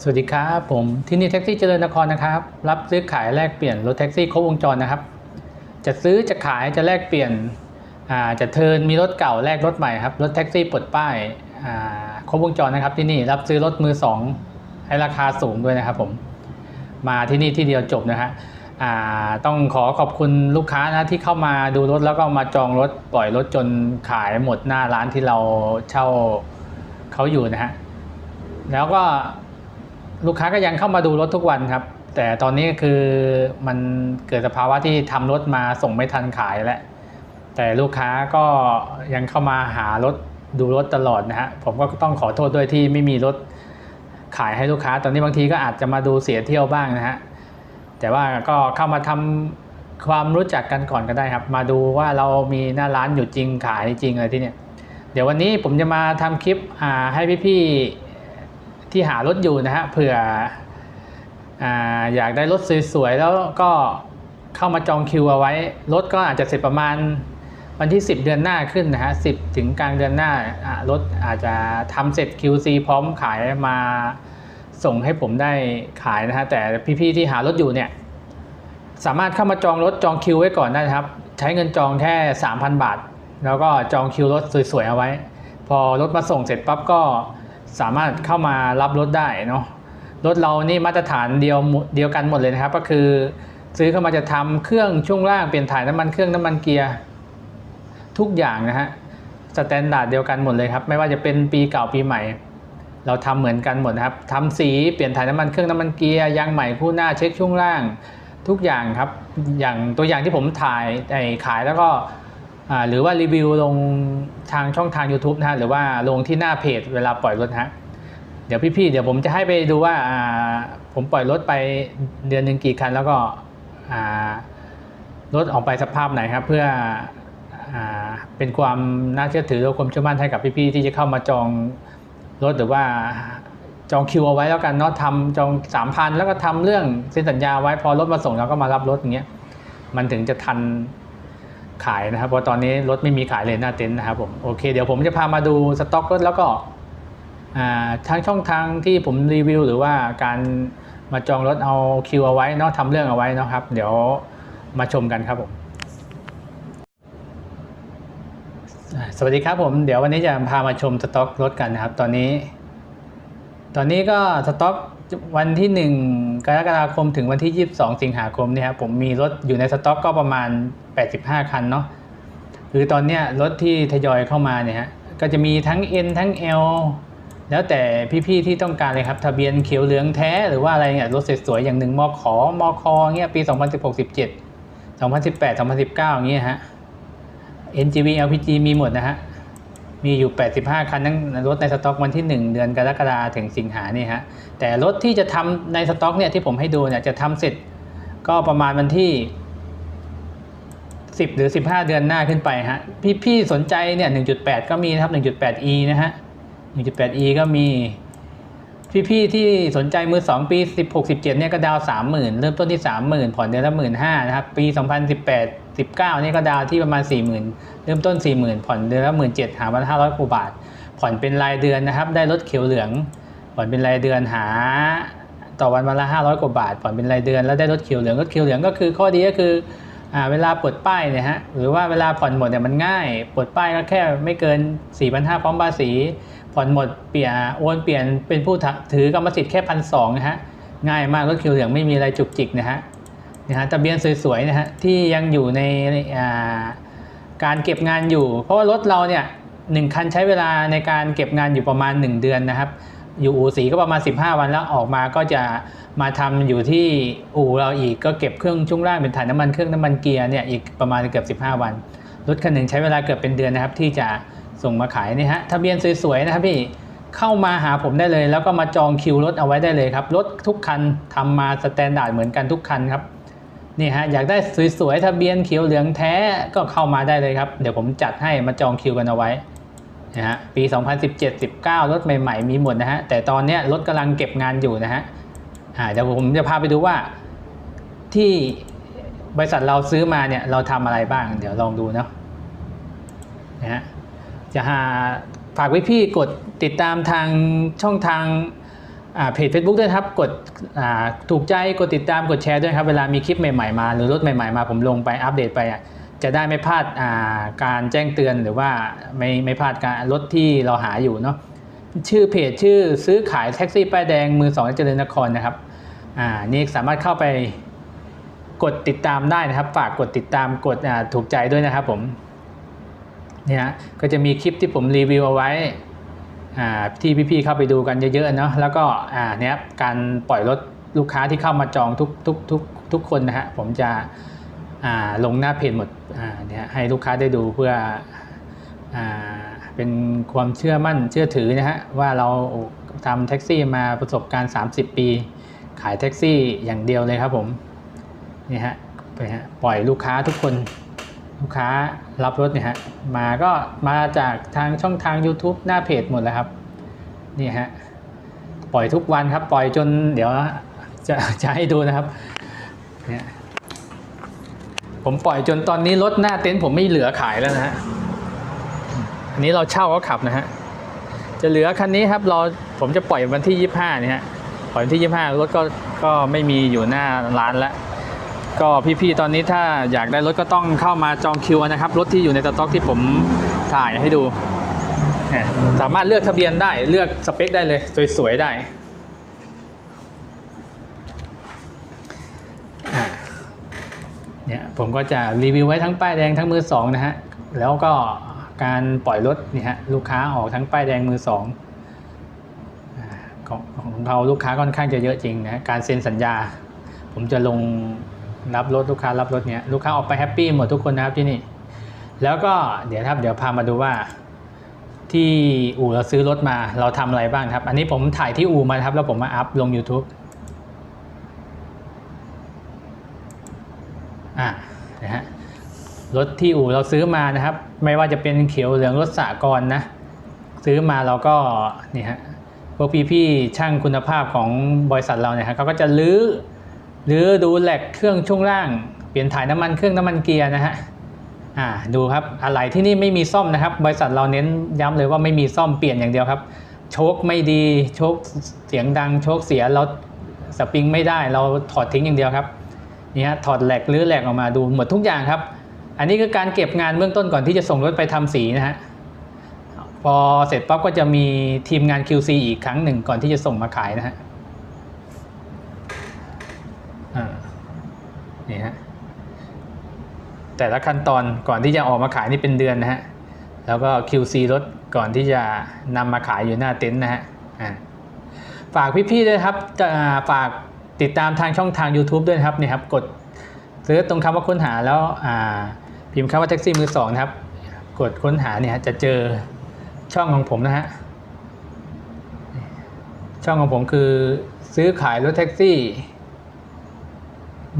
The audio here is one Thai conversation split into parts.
สวัสดีครับ ผมที่นี่แท็กซี่เจริญนครนะครับ รับซื้อขายแลกเปลี่ยนรถแท็กซี่ครบวงจรนะครับ จะซื้อจะขายจะแลกเปลี่ยนจะเทินมีรถเก่าแลกรถใหม่ครับรถแท็กซี่ปลดป้ายครบวงจรนะครับที่นี่รับซื้อรถมือสองให้ราคาสูงด้วยนะครับ ผมมาที่นี่ที่เดียวจบนะฮะต้องขอขอบคุณลูกค้านะที่เข้ามาดูรถแล้วก็มาจองรถปล่อยรถจนขายหมดหน้าร้านที่เราเช่าเขาอยู่นะฮะแล้วก็ ลูกค้าก็ยังเข้ามาดูรถทุกวันครับ แต่ตอนนี้คือมันเกิดสภาวะที่ทำรถมาส่งไม่ทันขายแล้วแต่ลูกค้าก็ยังเข้ามาหารถดูรถตลอดนะฮะผมก็ต้องขอโทษด้วยที่ไม่มีรถขายให้ลูกค้า ตอนนี้บางทีก็อาจจะมาดูเสียเที่ยวบ้างนะฮะแต่ว่าก็เข้ามาทำความรู้จักกันก่อนก็ได้ครับ มาดูว่าเรามีหน้าร้านอยู่จริงขายจริงอะไรที่เนี่ยเดี๋ยววันนี้ผมจะมาทำคลิปอ่าให้พี่ๆ ที่หารถอยู่นะฮะเผื่อออยากได้รถสวยๆแล้วก็เข้ามาจองคิวเอาไว้ รถก็อาจจะเสร็จประมาณวันที่ 10 เดือนหน้าขึ้นนะฮะ10ถึงกลางเดือนหน้ารถอาจจะทำเสร็จ QC พร้อมขายมาส่งให้ผมได้ขายนะฮะแต่พี่ๆที่หารถอยู่เนี่ยสามารถเข้ามาจองรถจองคิวไว้ก่อนได้ครับ ใช้เงินจองแค่ 3,000 บาท แล้วก็จองคิวรถสวยๆเอาไว้ พอรถมาส่งเสร็จปั๊บก็ สามารถเข้ามารับรถได้เนาะรถเรานี่มาตรฐานเดียวเดียวกันหมดเลยนะครับ ก็คือซื้อเข้ามาจะทำเครื่องช่วงล่างเปลี่ยนถ่ายน้ำมันเครื่องน้ำมันเกียร์ทุกอย่างนะฮะสแตนดาร์ดเดียวกันหมดเลยครับ ไม่ว่าจะเป็นปีเก่าปีใหม่ เราทำเหมือนกันหมดนะครับทำสีเปลี่ยนถ่ายน้ำมันเครื่องน้ำมันเกียร์ยางใหม่คู่หน้าเช็คช่วงล่าง ทุกอย่างครับ อย่างตัวอย่างที่ผมถ่ายไอ้ขายแล้วก็ หรือว่ารีวิวลงทางช่องทาง YouTube นะฮะหรือว่าลงที่หน้าเพจเวลาปล่อยรถฮะเดี๋ยวพี่ๆเดี๋ยวผมจะให้ไปดูว่าผมปล่อยรถไปเดือนหนึ่งกี่คัน แล้วก็รถออกไปสภาพไหนครับ เพื่ออเป็นความน่าเชื่อถือและความเชื่อมั่นให้กับพี่ๆที่จะเข้ามาจองรถหรือว่าจองคิวเอาไว้แล้วกันเนาะทำจองสามพันแล้วก็ทำเรื่องเซ็นสัญญาไว้พอรถมาส่งเราก็มารับรถอย่างเงี้ยมันถึงจะทัน ขายนะครับเพราะตอนนี้รถไม่มีขายเลยหน้าเต็นท์นะครับผมโอเคเดี๋ยวผมจะพามาดูสต็อกรถแล้วก็ทางช่องทางที่ผมรีวิว หรือว่าการมาจองรถเอาคิวเอาไว้เนาะทำเรื่องเอาไว้นะครับ เดี๋ยวมาชมกันครับผมสวัสดีครับผมเดี๋ยววันนี้จะพามาชมสต็อกรถกันนะครับ ตอนนี้ ตอนนี้ก็สต็อก วันที่ 1 กรกฎาคมถึงวันที่ 22 สิงหาคมเนี่ยครับผมมีรถอยู่ในสต็อกก็ประมาณ 85 คันเนาะคือตอนเนี้ยรถที่ทยอยเข้ามาเนี่ยฮะก็จะมีทั้ง N ทั้ง L แล้วแต่พี่ๆที่ต้องการเลยครับ ทะเบียนเขียวเหลืองแท้หรือว่าอะไรเนี่ยรถสวยๆอย่างหนึ่งมขอมคเงี้ยปี 2016 17 2018 2019เงี้ยฮะ NGV LPG มีหมดนะฮะ มีอยู่ 85 คันทั้งรถในสต็อกวันที่ 1 เดือนกรกฎาถึงสิงหาเนี่ยฮะ แต่รถที่จะทำในสต็อกเนี่ยที่ผมให้ดูเนี่ยจะทำเสร็จก็ประมาณวันที่ 10 หรือ 15 เดือนหน้าขึ้นไปฮะ พี่พี่สนใจเนี่ย 1.8 ก็มีนะครับ 1.8e นะฮะ 1.8e ก็มี พี่ๆที่สนใจมือ 2 ปี 16 17เนี่ยก็ดาว 30,000 เริ่มต้นที่ 30,000 ผ่อนเดือนละ 15,000 นะครับ ปี 2018 19นี่ก็ดาวที่ประมาณ 40,000 เริ่มต้น 40,000 ผ่อนเดือนละ17,000หาวันละ500กว่าบาท ผ่อนเป็นรายเดือนนะครับ ได้รถเขียวเหลือง ผ่อนเป็นรายเดือนหา ต่อวันวันละ 500กว่าบาท ผ่อนเป็นรายเดือนแล้วได้รถเขียวเหลือง รถเขียวเหลืองก็คือข้อดีก็คือเวลาปลดป้ายเนี่ยฮะหรือว่าเวลาผ่อนหมดเนี่ยมันง่ายปลดป้ายก็แค่ไม่เกิน 4,500พร้อมภาษี ผ่อนหมดเปลี่ยนโอนเปลี่ยนเป็นผู้ถือกรรมสิทธิ์แค่พันสองนะฮะง่ายมากรถเขียวเหลืองไม่มีอะไรจุกจิกนะฮะ นะฮะทะเบียนสวยๆนะฮะที่ยังอยู่ในาการเก็บงานอยู่ เพราะว่ารถเราเนี่ยหนึ่งคันใช้เวลาในการเก็บงานอยู่ประมาณ 1 เดือนนะครับ อยู่อู่สีก็ประมาณ 15 วันแล้วออกมาก็จะมาทำอยู่ที่อู่เราอีกก็เก็บเครื่องช่วงล่างเป็นถ่ายน้ำมันเครื่องน้ำมันเกียร์เนี่ยอีกประมาณเกือบ 15 วันรถคันหนึ่งใช้เวลาเกือบเป็นเดือนนะครับ ที่จะส่งมาขายนี่ฮะทะเบียนสวยๆนะครับพี่เข้ามาหาผมได้เลย แล้วก็มาจองคิวรถเอาไว้ได้เลยครับรถทุกคันทำมาสแตนดาร์ดเหมือนกันทุกคันครับ นี่ฮะอยากได้สวยๆทะเบียนเขียวเหลืองแท้ก็เข้ามาได้เลยครับ เดี๋ยวผมจัดให้มาจองคิวกันเอาไว้นะฮะปี 2017-19 รถใหม่ๆ มีหมดนะฮะ แต่ตอนนี้รถกำลังเก็บงานอยู่นะฮะเดี๋ยวผมจะพาไปดูว่าที่บริษัทเราซื้อมาเนี่ยเราทำอะไรบ้าง เดี๋ยวลองดูเนาะนะฮะจะหาฝากไว้พี่กดติดตามทางช่องทาง เพจ Facebook ด้วยครับ กดอ่าถูกใจ กดติดตาม กดแชร์ด้วยครับ เวลามีคลิปใหม่ๆ มา หรือรถใหม่ๆ มา ผมลงไปอัปเดตไป จะได้ไม่พลาดอ่าการแจ้งเตือนหรือว่าไม่ไม่พลาดการรถที่เราหาอยู่เนาะ ชื่อเพจชื่อซื้อขายแท็กซี่ป้ายแดงมือสองเจริญนครนะครับ อ่า นี่สามารถเข้าไปกดติดตามได้นะครับ ฝากกดติดตาม กดอ่าถูกใจด้วยนะครับผม เนี่ยฮะก็จะมีคลิปที่ผมรีวิวเอาไว้ ที่พี่ๆเข้าไปดูกันเยอะๆเนาะแล้วก็เนี้ยการปล่อยรถลูกค้าที่เข้ามาจองทุกทุกทุกทุกคนนะฮะผมจะลงหน้าเพจหมดเนี่ยให้ลูกค้าได้ดูเพื่ออเป็นความเชื่อมั่นเชื่อถือนะฮะว่าเราทำแท็กซี่มาประสบการณ์ 30 ปี ขายแท็กซี่อย่างเดียวเลยครับผมนี่ฮะไปฮะปล่อยลูกค้าทุกคน ลูกค้ารับรถเนี่ยฮะมาก็มาจากทางช่องทาง YouTube หน้าเพจหมดแล้วครับนี่ฮะปล่อยทุกวันครับปล่อยจนเดี๋ยวจะจะให้ดูนะครับเนี่ยผมปล่อยจนตอนนี้รถหน้าเต็นท์ผมไม่เหลือขายแล้วนะฮะอันนี้เราเช่าเขาขับนะฮะจะเหลือคันนี้ครับเราผมจะปล่อยวันที่ 25เนี่ยฮะปล่อยวันที่ 25รถก็ก็ไม่มีอยู่หน้าร้านแล้ว ก็พี่ๆตอนนี้ถ้าอยากได้รถก็ต้องเข้ามาจองคิวนะครับ รถที่อยู่ในสต็อกที่ผมถ่ายให้ดู สามารถเลือกทะเบียนได้เลือกสเปคได้เลย สวยๆได้เนี่ยผมก็จะรีวิวไว้ทั้งป้ายแดงทั้งมือสองนะฮะ แล้วก็การปล่อยรถเนี่ยฮะลูกค้าออกทั้งป้ายแดงมือสองของของเราลูกค้าค่อนข้างจะเยอะจริงนะการเซ็นสัญญา ผมจะลง รับรถลูกค้ารับรถเนี้ยลูกค้าออกไปแฮปปี้หมดทุกคนนะครับที่นี่ แล้วก็เดี๋ยวครับเดี๋ยวพามาดูว่า ที่อู่เราซื้อรถมาเราทำอะไรบ้างครับ อันนี้ผมถ่ายที่อู่มาครับแล้วผมมาอัพลง YouTube อ่านะฮะรถที่อู่เราซื้อมานะครับ ไม่ว่าจะเป็นเขียวเหลืองรถสากรนะ ซื้อมาเราก็นี่ฮะพวกพี่ๆช่างคุณภาพของบริษัทเราเนี่ยฮะเขาก็จะลื้อ หรือดูแหลกเครื่องช่วงล่าง เปลี่ยนถ่ายน้ำมันเครื่องน้ำมันเกียร์นะฮะอ่าดูครับอะไรที่นี่ไม่มีซ่อมนะครับ บริษัทเราเน้นย้ำเลยว่าไม่มีซ่อมเปลี่ยนอย่างเดียวครับ โชคไม่ดีโชคเสียงดังโชคเสียเราสปริงไม่ได้เราถอดทิ้งอย่างเดียวครับนี่ฮะถอดแหลกหรือแหลกออกมาดูหมดทุกอย่างครับ อันนี้คือการเก็บงานเบื้องต้นก่อนที่จะส่งรถไปทำสีนะฮะพอเสร็จปั๊บก็จะมีทีมงาน QC อีกครั้งหนึ่งก่อนที่จะส่งมาขายนะฮะ นี่ฮะแต่ละขั้นตอนก่อนที่จะออกมาขายนี่เป็นเดือนนะฮะแล้วก็ QC รถก่อนที่จะนำมาขายอยู่หน้าเต็นท์นะฮะฝากพี่ๆด้วยครับฝากติดตามทางช่องทาง YouTube ด้วยครับนี่ครับกดซื้อตรงคำว่าค้นหาแล้วพิมพ์คำว่าแท็กซี่มือสองนะครับ กดค้นหาเนี่ยจะเจอช่องของผมนะฮะช่องของผมคือซื้อขายรถแท็กซี่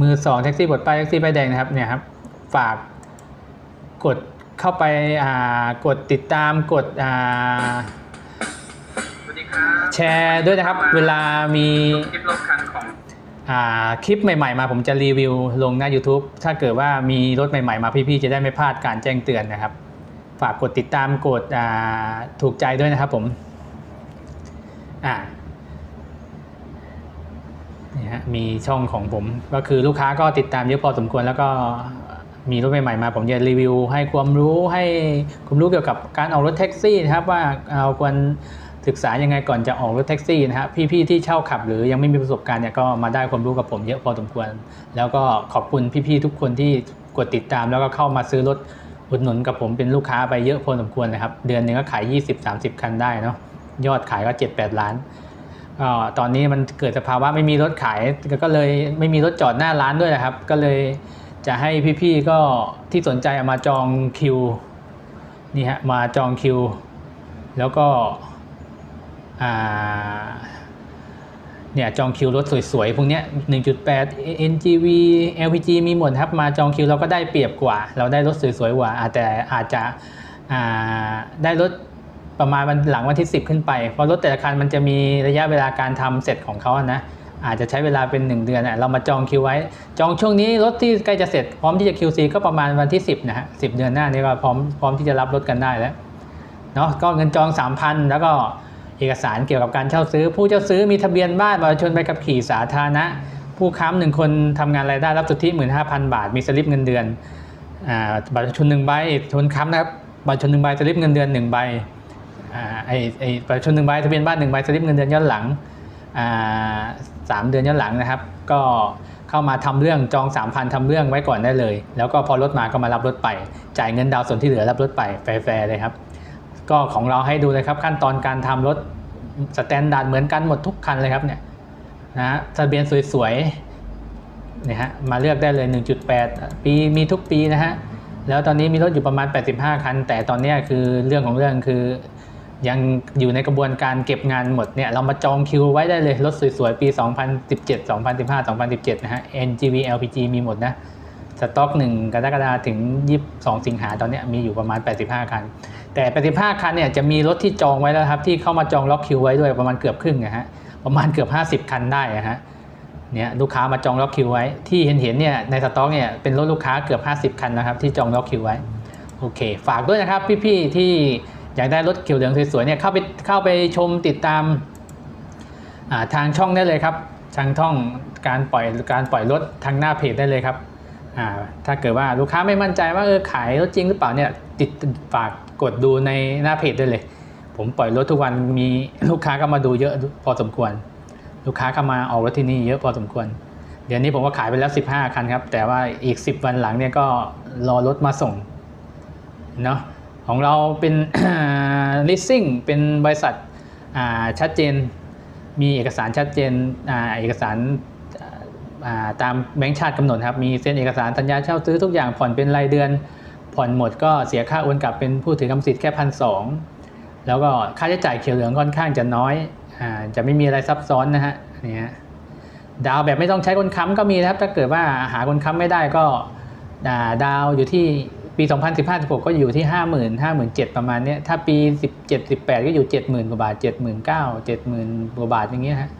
มือสองแท็กซี่บดป้ายแท็กซี่ป้ายแดงนะครับเนี่ยครับฝากกดเข้าไปอ่ากดติดตามกดอ่าสวัสดีครับแชร์ด้วยนะครับ เวลามีคลิปรถคันของอ่าคลิปใหม่ๆมาผมจะรีวิวลงหน้า YouTube ถ้าเกิดว่ามีรถใหม่ๆมาพี่ๆจะได้ไม่พลาดการแจ้งเตือนนะครับ ฝากกดติดตามกดอ่าถูกใจด้วยนะครับผมอ่า นี่ฮะมีช่องของผมก็คือลูกค้าก็ติดตามเยอะพอสมควรแล้วก็มีรถใหม่ๆมา ผมจะรีวิว ให้ความรู้ให้ความรู้เกี่ยวกับการออกรถแท็กซี่นะครับว่าเราควรศึกษายังไงก่อนจะออกรถแท็กซี่นะฮะพี่ๆที่เช่าขับ หรือยังไม่มีประสบการณ์เนี่ยก็มาได้ความรู้กับผมเยอะพอสมควร แล้วก็ขอบคุณพี่ๆทุกคนที่กดติดตาม แล้วก็เข้ามาซื้อรถอุดหนุนกับผมเป็นลูกค้าไปเยอะพอสมควรนะครับ เดือนหนึ่งก็ขาย 20-30 คันได้เนาะยอดขายก็ 7-8 ล้าน ตอนนี้มันเกิดสภาวะไม่มีรถขายก็เลยไม่มีรถจอดหน้าร้านด้วยนะครับ ก็เลยจะให้พี่ๆก็ที่สนใจเอามาจองคิวนี่ฮะมาจองคิว แล้วก็เนี่ยจองคิวรถสวยๆ พวกเนี้ย1.8 NGV LPG มีหมดครับ มาจองคิวเราก็ได้เปรียบกว่า เราได้รถสวยๆกว่าอาจแต่อาจจะได้รถ ประมาณวันหลังวันที่ 10 ขึ้นไป เพราะรถแต่ละคันมันจะมีระยะเวลาการทำเสร็จของเขาอะนะอาจจะใช้เวลาเป็น 1 เดือนอะเรามาจองคิวไว้ จองช่วงนี้รถที่ใกล้จะเสร็จพร้อมที่จะ QC ก็ประมาณวันที่ 10นะฮะสิเดือนหน้านี้ก็พร้อมพร้อมที่จะรับรถกันได้แล้วเนาะก็เงินจอง 3,000 แล้วก็เอกสารเกี่ยวกับการเช่าซื้อ ผู้เช่าซื้อมีทะเบียนบ้านประชาชนใบขับขี่สาธารณะผู้ค้ำหนึ่งคนทำงานรายได้รับสุทธิ15,000 บาท มีสลิปเงินเดือนอ่าบัตรประชาชนหนึ่งใบคนค้ำนะครับบัตรประชาชนหนึ่งใบสลิปเงินเดือนหนึ่งใบ ไอไอบัตรประชนหนึ่งใบทะเบียนบ้านหนึ่งใบสลิปเงินเดือนย้อนหลังสามเดือนย้อนหลังนะครับ ก็เข้ามาทำเรื่องจอง 3,000ทำเรื่องไว้ก่อนได้เลย แล้วก็พอรถมาก็มารับรถไป จ่ายเงินดาวน์ส่วนที่เหลือรับรถไปแฟร์ๆเลยครับ ก็ของเราให้ดูเลยครับขั้นตอนการทำรถสแตนดาร์ดเหมือนกันหมดทุกคันเลยครับเนี่ยนะทะเบียนสวยๆเนี่ยฮะมาเลือกได้เลย 1.8 ปีมีทุกปีนะฮะแล้วตอนนี้มีรถอยู่ประมาณ 85 คัน แต่ตอนนี้คือเรื่องของเรื่องคือ ยังอยู่ในกระบวนการเก็บงานหมดเนี่ยเรามาจองคิวไว้ได้เลยรถสวยๆ ปี 2017 2015 2017 นะฮะ NGV LPG มีหมดนะสต็อก 1 กรกฎาคมถึง 22 สิงหาตอนเนี้ยมีอยู่ประมาณ 85 คัน แต่ 85 คันเนี่ยจะมีรถที่จองไว้แล้วครับ ที่เข้ามาจองล็อกคิวไว้ด้วยประมาณเกือบครึ่งนะฮะประมาณเกือบ 50 คันได้นะฮะเนี่ยลูกค้ามาจองล็อกคิวไว้ ที่เห็นเห็นเนี่ยในสต็อกเนี่ยเป็นรถลูกค้าเกือบ 50 คันนะครับที่จองล็อกคิวไว้โอเค ฝากด้วยนะครับพี่ๆที่ อยากได้รถเขียวเหลืองสวยๆเนี่ยเข้าไปเข้าไปชมติดตามาทางช่องได้เลยครับทางช่องการปล่อยการปล่อยรถทางหน้าเพจได้เลยครับถ้าเกิดว่าลูกค้าไม่มั่นใจว่าเออขายรถจริงหรือเปล่าเนี่ยติดฝากกดดูในหน้าเพจได้เลย ผมปล่อยรถทุกวันมีลูกค้าก็มาดูเยอะพอสมควร ลูกค้าก็มาออกรถที่นี่เยอะพอสมควร เดี๋ยวนี้ผมก็ขายไปแล้ว 15 คันครับ แต่ว่าอีก 10 วันหลังเนี่ยก็รอรถมาส่งเนาะ ของเราเป็น leasing เป็นบริษัทชัดเจน มีเอกสารชัดเจนอเอกสาราตามแบงค์ชาติกำหนดครับ มีเซ็นเอกสารสัญญาเช่าซื้อทุกอย่างผ่อนเป็นรายเดือน ผ่อนหมดก็เสียค่าโอนกลับเป็นผู้ถือกรรมสิทธิ์แค่พันสองแล้วก็ค่าใช้จ่ายเขียวเหลืองค่อนข้างจะน้อยอจะไม่มีอะไรซับซ้อนนะฮะเนี่ยดาวแบบไม่ต้องใช้คนค้ำก็มีนะครับ ถ้าเกิดว่าหาคนค้ำไม่ได้ก็ดาวอยู่ที่ ปี 2015-16 ก็อยู่ที่ 50,000 57,000 ประมาณเนี้ยถ้าปี 17-18 ก็อยู่ 70,000 กว่าบาท 79,000 70,000 กว่าบาทอย่างเงี้ยฮะ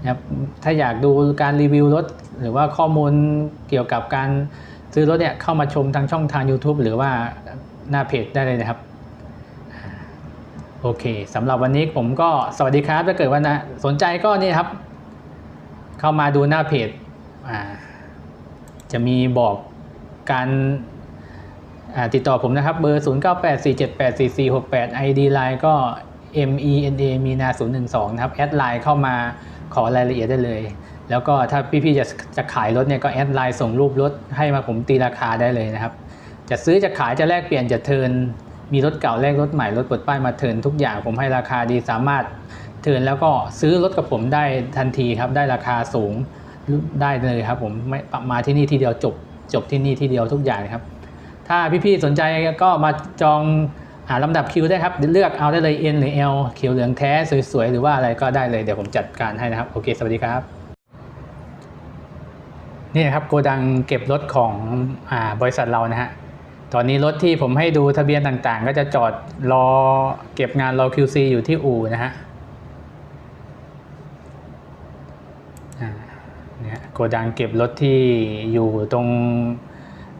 นะครับถ้าอยากดูการรีวิวรถ หรือว่าข้อมูลเกี่ยวกับการซื้อรถเนี่ยเข้ามาชมทางช่องทาง YouTube หรือว่าหน้าเพจได้เลยนะครับ โอเคสำหรับวันนี้ผมก็สวัสดีครับ ถ้าเกิดว่านะสนใจก็นี่ครับ เข้ามาดูหน้าเพจจะมีบอกการ ติดต่อผมนะครับ เบอร์ 0984784468 ID Line ก็ MENA มีนา012 นะครับ แอดไลน์เข้ามาขอรายละเอียดได้เลย แล้วก็ถ้าพี่ๆจะจะขายรถเนี่ยก็แอดไลน์ส่งรูปรถให้มาผมตีราคาได้เลยนะครับ จะซื้อจะขายจะแลกเปลี่ยนจะเทิร์นมีรถเก่าแลกรถใหม่รถปลดป้ายมาเทิร์นทุกอย่างผมให้ราคาดีสามารถเทิร์นแล้วก็ซื้อรถกับผมได้ทันทีครับ ได้ราคาสูงได้เลยครับผมไม่มาที่นี่ทีเดียวจบจบที่นี่ทีเดียวทุกอย่างครับ ถ้าพี่ๆสนใจก็มาจองหาลำดับคิวได้ครับเลือกเอาได้เลย N หรือ L เขียวเหลืองแท้สวยๆ หรือว่าอะไรก็ได้เลยเดี๋ยวผมจัดการให้นะครับ โอเค สวัสดีครับ นี่ครับโกดังเก็บรถของอาบริษัทเรานะฮะตอนนี้รถที่ผมให้ดูทะเบียนต่างๆ ก็จะจอดรอเก็บงานรอ QC อยู่ที่อู่นะฮะอ่าเนี่ยโกดังเก็บรถที่อยู่ตรง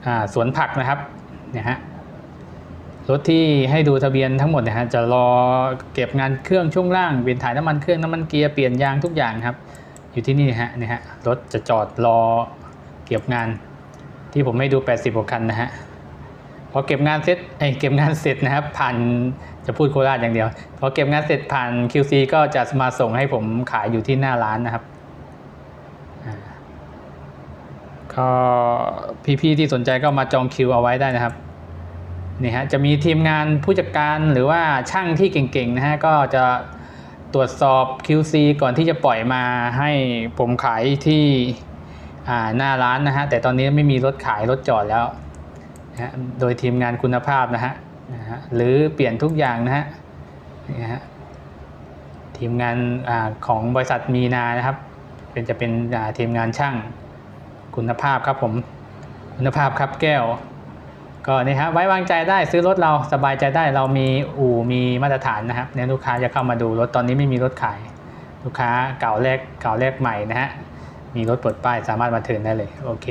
อ่าสวนผักนะครับ นี่ยฮะรถที่ให้ดูทะเบียนทั้งหมดนะฮะจะรอเก็บงานเครื่องช่วงล่างเปลี่ยนถ่ายน้ำมันเครื่องน้ำมันเกียร์เปลี่ยนยางทุกอย่างครับ อยู่ที่นี่ฮะนี่ฮะรถจะจอดรอเก็บงานที่ผมให้ดู 80กว่าคันนะฮะพอเก็บงานเสร็จไอยเก็บงานเสร็จนะครับผ่านจะพูดโคราชอย่างเดียวพอเก็บงานเสร็จผ่าน QC ก็จะมาส่งให้ผมขายอยู่ที่หน้าร้านนะครับก็พี่ๆที่สนใจก็มาจองคิวเอาไว้ได้นะครับ นี่ฮะจะมีทีมงานผู้จัดการหรือว่าช่างที่เก่งๆนะฮะก็จะตรวจสอบ QC ก่อนที่จะปล่อยมาให้ผมขายที่หน้าร้านนะฮะแต่ตอนนี้ไม่มีรถขายรถจอดแล้วนะฮะโดยทีมงานคุณภาพนะฮะนะฮะหรือเปลี่ยนทุกอย่างนะฮะนี่ฮะทีมงานอของบริษัทมีนานะครับ เป็นจะเป็นทีมงานช่างคุณภาพครับผมคุณภาพครับแก้ว ก็นี่ฮะไว้วางใจได้ซื้อรถเราสบายใจได้เรามีอู่มีมาตรฐานนะครับเนี่ยลูกค้าจะเข้ามาดูรถตอนนี้ไม่มีรถขาย ลูกค้าเก่าแรกเก่าแรกใหม่นะฮะมีรถปลดป้ายสามารถมาเทินได้เลยโอเค